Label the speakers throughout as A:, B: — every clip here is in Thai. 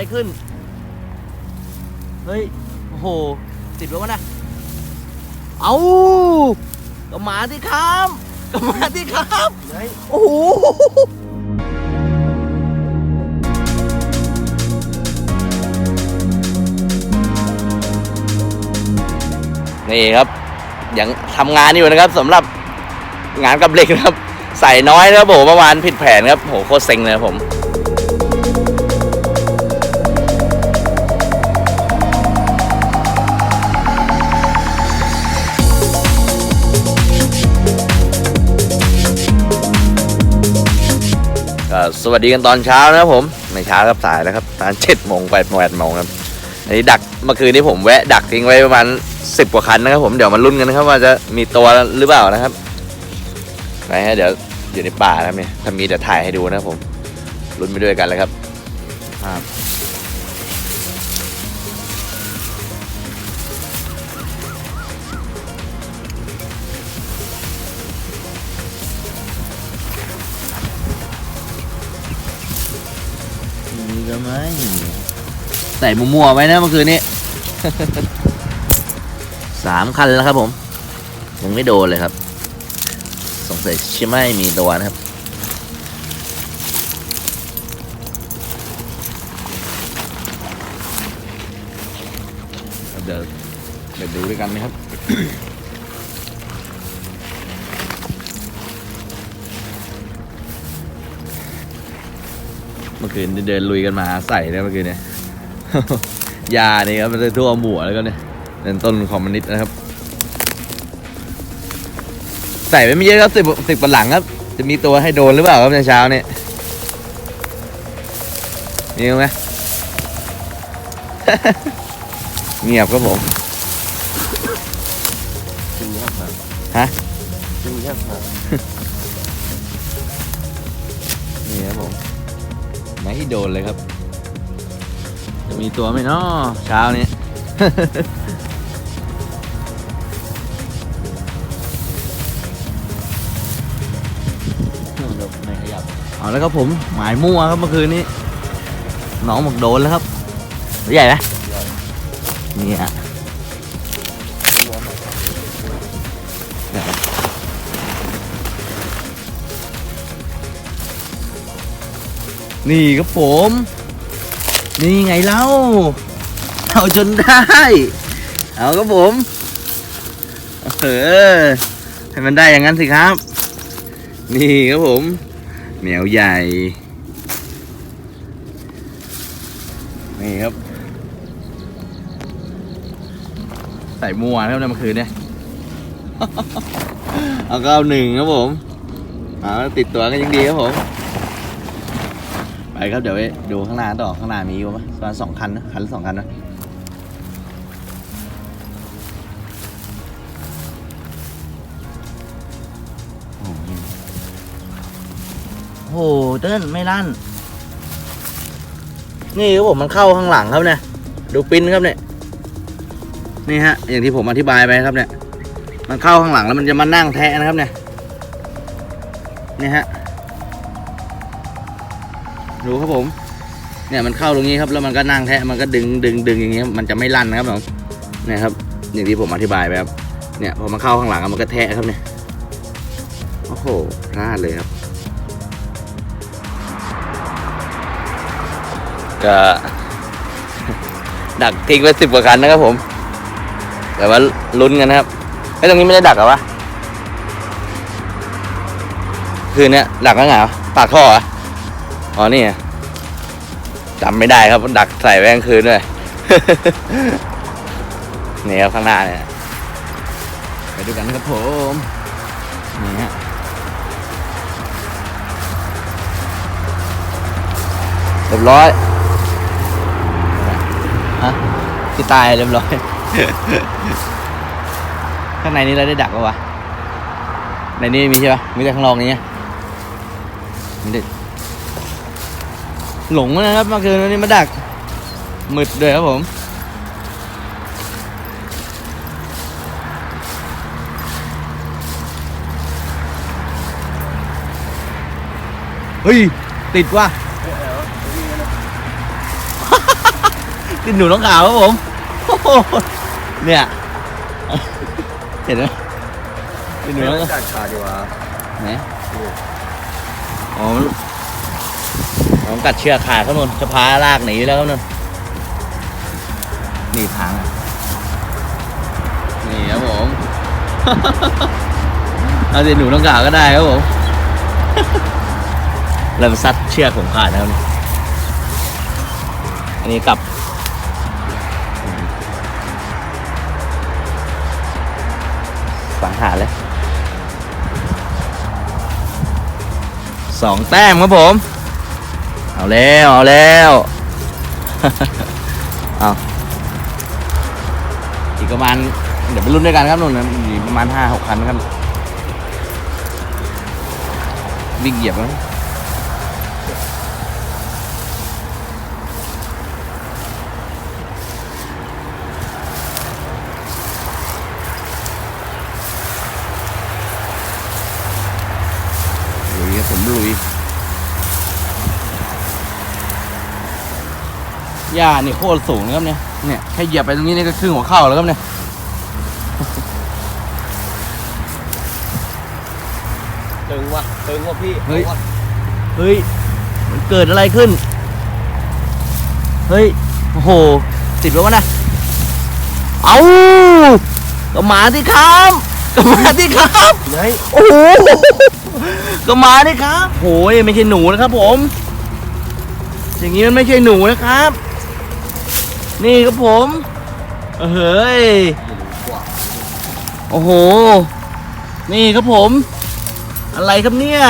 A: อะไรขึ้น เฮ้ย โอ้โห ติดแล้ววะนะ เอาก็มาที่ครับก็มาที่ครับ โอ้โหนี่ครับยังทำงานอยู่นะครับสำหรับงานกับเหล็กนะครับ ใส่น้อยนะครับผมเมื่อวานผิดแผนครับโหโคตรเซ็งเลยผม ก็สวัสดีกันตอนเช้านะครับผมไม่เช้าครับสายแล้วครับตอนเจ็ดโมงแปดโมงแปดโมงครับอันนี้ดักเมื่อคืนนี้ผมแวะดักทิ้งไว้ประมาณสิบกว่าคันนะครับผมเดี๋ยวมาลุ้นกันนะครับว่าจะมีตัวหรือเปล่านะครับไหนฮะเดี๋ยวอยู่ในป่านะครับเนี่ยถ้ามีเดี๋ยวถ่ายให้ดูนะครับผมลุ้นไปด้วยกันเลยครับครับ นี่ก็ไม่ใส่มัวๆไว้นะเมื่อคืนนี้สามคันแล้วครับผมยังไม่โดนเลยครับ สงสัยใช่ไหมมีตัวนะครับเดี๋ยวเดี๋ยวดูด้วยกันนะครับ เมื่อคืนเดินลุยกันมาใส่เนี่ยเมื่อคืนเนี่ย ยานี่ครับมันจะทั่วหมู่แล้วก็เนี่ยเป็นต้นคอมมิวนิสต์นะครับ ใส่ไปไม่เยอะครับสิบสิบวันหลังครับ จะมีตัวให้โดนหรือเปล่าครับในเช้าเนี่ยมีไหมเงียบครับผมฮะนี่ครับผม ไม่ให้โดนเลยครับ จะมีตัวไหมเนาะเช้านี้ ไม่ขยับเอาแล้วครับผมหมายมั่วครับเมื่อคืนนี้น้องบอกโดนแล้วครับตัวใหญ่ไหมเนี่ย นี่ครับผม นี่ไงเล่าเอาจนได้ เอาครับผมเออให้มันได้อย่างนั้นสิครับ นี่ครับผมแมวใหญ่ นี่ครับ ใส่มัวนะครับเนี่ยเมื่อคืนเนี่ย เอาเก็เอาหนึ่งครับผมเอาติดตัวก็ยังดีครับผม ไปครับเดี๋ยวไปดูข้างหน้าต่อข้างหน้ามีอยู่ปะประมาณสองคันนะคันละสองคันนะโอ้โหโอ้โหเติ้ลไม่ลั่น นี่ครับผมมันเข้าข้างหลังครับเนี่ย ดูปิ้นครับเนี่ย นี่ฮะ อย่างที่ผมอธิบายไปครับเนี่ย มันเข้าข้างหลังแล้วมันจะมานั่งแทะนะครับเนี่ย นี่ฮะ ดูครับผม เนี่ยมันเข้าตรงนี้ครับ แล้วมันก็นั่งแทะมันก็ดึงดึงดึงอย่างเงี้ยมันจะไม่ลั่นนะครับผมเนี่ยครับ อย่างที่ผมอธิบายไปครับเนี่ยพอมันเข้าข้างหลังมันก็แทะครับเนี่ยโอ้โหพลาดเลยครับก็ดักทิ้งไปสิบกว่าคันนะครับผม แต่ว่าลุ้นกันนะครับไอ้ตรงนี้ไม่ได้ดักหรอวะ คืนเนี้ยดักแล้วไงปากท่อเหร ออ๋อนี่ไงจำไม่ได้ครับ ดักใส่แว่งคืนด้วย นี่ครับข้างหน้าเนี่ย ไปดูกันนะครับผม นี่ฮะเรียบร้อยฮะที่ตายเรียบร้อย ข้างในนี้เราได้ดักปะวะ ในนี้มีใช่ปะมีแต่ข้างนอกนี้มีแต่ หลงนะครับเมื่อคืนวันนี้มาดักมืดเลยครับผมเฮ้ย ติดว่ะกินหนูน้องขาวครับผมโอ้โหเนี่ย เห็นไหมกินหนูน้องขาว
B: กัดขาดีวะ
A: ไหนอ๋อ มันอ๋อมันกัดเชือกขาดเขานนจะพาลากหนีแล้วครับนนนี่ทางนี่ครับผมเอาสิหนูต้องกล่าวก็ได้ครับผมเริ่มซัดเชือกผมขาดแล้วนี่อันนี้กลับสังหารเลยสองแต้มครับผม เอาแล้ว เอาแล้วเอาอีกประมาณ เดี๋ยวไปรุ่นด้วยกันครับนุ่นนะประมาณห้าหกคันครับ วิ่งเหยียบแล้วลุยครับผมลุย หญ้านี่โคตรสูงนะครับเนี่ย เนี่ยแค่เหยียบไปตรงนี้นี่ก็ครึ่งหัวเข่าแล้วครับเนี่ย
B: ตึงวะตึงวะพี่
A: เฮ้ย เฮ้ย มันเกิดอะไรขึ้น เฮ้ย โอ้โห ติดแล้ววะนะ เอาก็มาที่ครับก็มาที่ครับ
B: เฮ้ย
A: โอ้โหก็มาดิครับโอ้ยไม่ใช่หนูนะครับผม อย่างนี้มันไม่ใช่หนูนะครับ นี่ครับผมเฮ้ยโอ้โห นี่ครับผม อะไรครับเนี่ย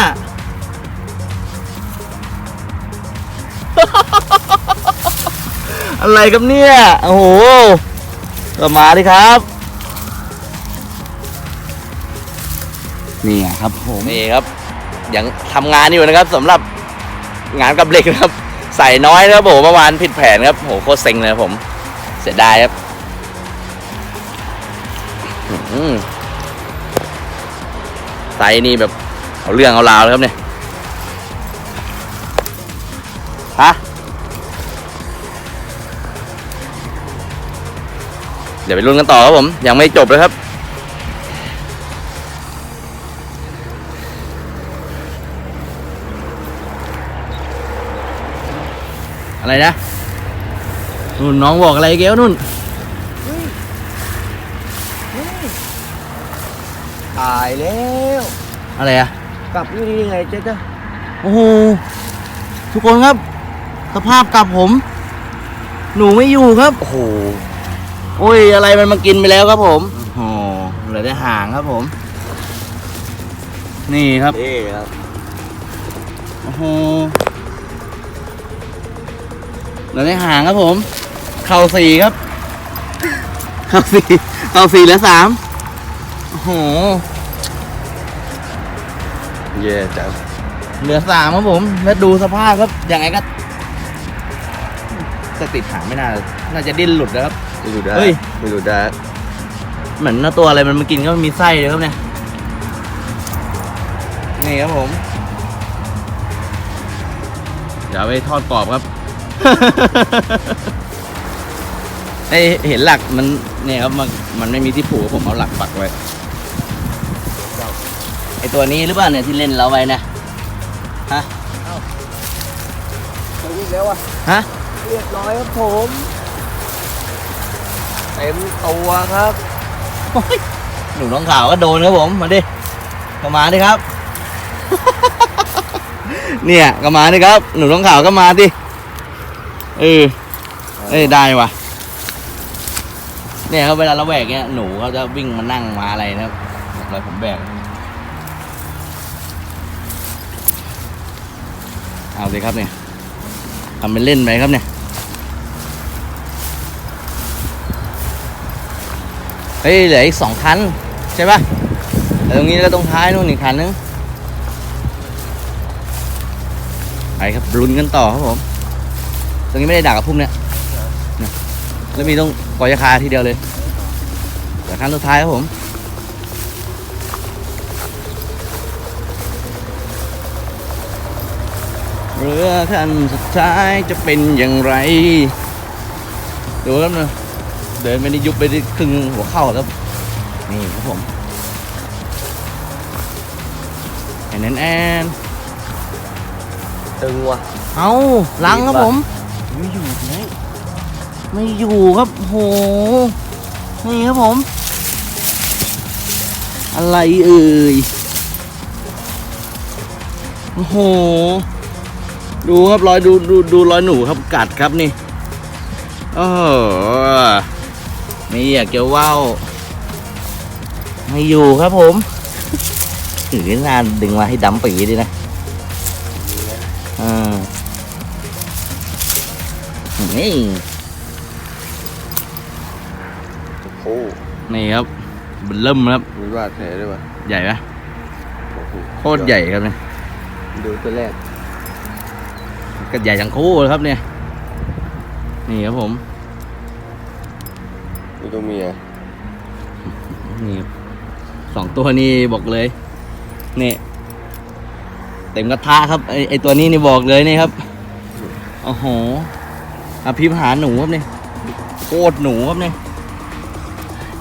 A: อะไรครับเนี่ย โอ้โหก็มาดิครับ นี่ไงครับผม นี่ครับ ยังทำงานอยู่นะครับสำหรับงานกับเหล็กนะครับ ใส่น้อยนะครับผมเมื่อวานผิดแผนครับโหโคตรเซ็งเลยผม เสียดายครับใส่นี่แบบเอาเรื่องเอาราวเลยครับเนี่ยฮะเดี๋ยวไปลุ้นกันต่อครับผม ยังไม่จบเลยครับ อะไรนะนุ่นน้องบอกอะไรเกี้ยวนุ่น
B: ตายแล้ว
A: อะไรอะ
B: กลับนี่ได้ยังไงเจ๊จ้ะ
A: โอ้โหทุกคนครับ สภาพกลับผม หนูไม่อยู่ครับโอ้โหโอ้ยอะไรมันมากินไปแล้วครับผมโอ้โหเหลือแต่หางครับผม นี่ครับ
B: นี่ครับ
A: โอ้โห เหลือแต่หางครับผม เข่าสี่ครับ เข่าสี่เข่าสี่เหลือสามโอ้โห
B: เย่จัง
A: เหลือสามครับผม แล้วดูสภาพครับยังไงก็จะติดหางไม่น่า น่าจะดิ้นหลุดนะครับ
B: ไม่รู้ได้
A: เฮ้ย
B: ไม่รู้ได้
A: เหมือนว่าตัวอะไรมันมากินก็มีไส้เลยครับเนี่ย นี่ครับผม เดี๋ยวเอาไปทอดกรอบครับ ไอเห็นหลักมันเนี่ยครับมันมันไม่มีที่ผูกผมเอาหลักปักไว้ไอตัวนี้หรือเปล่าเนี่ยที่เล่นเราไว้นะ
B: ไปวิ่งแล้วอะ
A: ฮะ
B: เรียบร้อยครับผมเต็มตัวครับ
A: โอ้ยหนูน้องขาวก็โดนครับผมมาดิก็มาดิครับ เนี่ยก็มาดิครับ หนูน้องขาวก็มาดิ เออเอ้ยได้ว่ะ เนี่ยครับเวลาเราแบกเนี่ยหนูเขาจะวิ่งมานั่งมาอะไรนะครับอะไรผมแบกเอาสิครับเนี่ยทำเป็นเล่นไปครับเนี่ยเฮ้ยเหลืออีกสองคันใช่ปะแต่ตรงนี้แล้วตรงท้ายนู่นอีกคันนึงไปครับลุ้นกันต่อครับผม ตรงนี้ไม่ได้ดักกับพุ่มเนี่ยเนี่ยแล้วมีตรงกอยาคาทีเดียวเลยเหลือคันสุดท้ายครับผมเรือคันสุดท้ายจะเป็นอย่างไรดูครับนะเดินไปนี่ยุบไปที่ครึ่งหัวเข่าครับนี่ครับผมแอนแอนแอน
B: ตึงว่ะ
A: เอาลังครับผม
B: ไม่อยู่ไหน
A: ไม่อยู่ครับโหนี่ครับผม อะไรเอ่ยโอ้โห ดูครับรอยดูดูดูรอยหนูครับกัดครับนี่โอ้ไม่อยากจะว่าวไม่อยู่ครับผมถือนานดึงมาให้ดำปีดีนะ นี่
B: โอ้
A: นี่ครับมันเริ่มครับ
B: มีบาดแผลด้วยวะ
A: ใหญ่ไหม
B: โอ้โห
A: โคตรใหญ่ครับเนี่ย
B: ดูตัวแรก
A: ก็ใหญ่ทั้งคู่เลยครับเนี่ย นี่ครับผม
B: ดูตัวเมีย
A: นี่ครับสองตัวนี้บอกเลยนี่เต็มกระทะครับไอไอตัวนี้นี่บอกเลยนี่ครับโอ้โห อภิมหาหนูครับเนี่ยโคตรหนูครับเนี่ย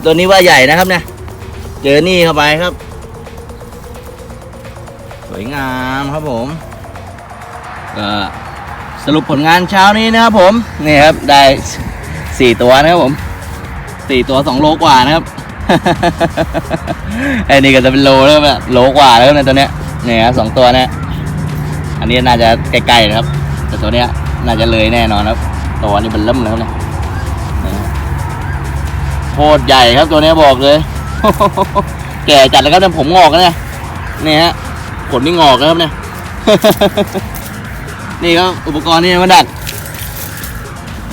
A: ตัวนี้ว่าใหญ่นะครับเนี่ยเจอนี่เข้าไปครับ สวยงามครับผมก็สรุปผลงานเช้านี้นะครับผมนี่ครับได้สี่ตัวนะครับผมสี่ตัวสองโลกว่านะครับไอ้นี่ก็จะเป็นโลแล้วแบบโลกว่าแล้วในตัวเนี้ยเนี่ยครับสองตัวเนี้ยอันนี้น่าจะใกล้ๆนะครับ แต่ตัวเนี้ยน่าจะเลยแน่นอนครับ ตัวนี้เป็นเริ่มแล้วเนี่ยนี่ฮะโคตรใหญ่ครับตัวนี้บอกเลย แก่จัดแล้วครับเนี่ยผมงอกแล้วเนี่ยนี่ฮะขนนี่งอกแล้วครับเนี่ย นี่ครับอุปกรณ์นี่มาดัก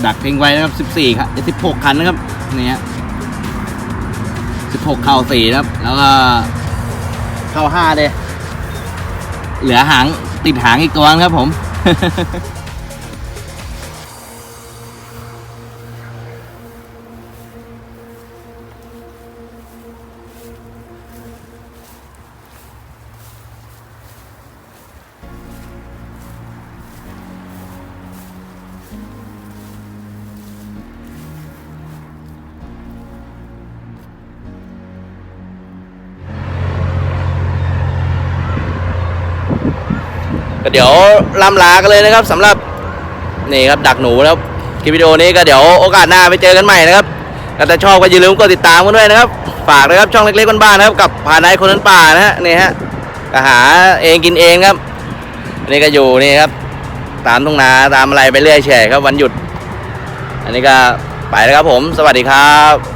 A: ดักทิ้งไว้นะครับ 14ครับ16 คันนะครับ นี่ฮะ16 เข้า4นะครับ แล้วก็เข้า5เลย เหลือหางติดหางอีกตัวนะครับผม
C: ดี๋ยวล่ำลากันเลยนะครับสำหรับนี่ครับดักหนูแล้วคลิปวิดีโอนี้ก็เดี๋ยวโอกาสหน้าไปเจอกันใหม่นะครับถ้าชอบก็อย่าลืมกดติดตามกันด้วยนะครับ ฝากนะครับช่องเล็กๆบ้านๆนะครับกับพาไนายคนนั้นป่านะฮะนี่ฮะก็หาเองกินเองครับอันนี้ก็อยู่นี่ครับ ตามทุ่งนาตามอะไรไปเรื่อยแฉยครับวันหยุด อันนี้ก็ไปแล้วครับผม สวัสดีครับ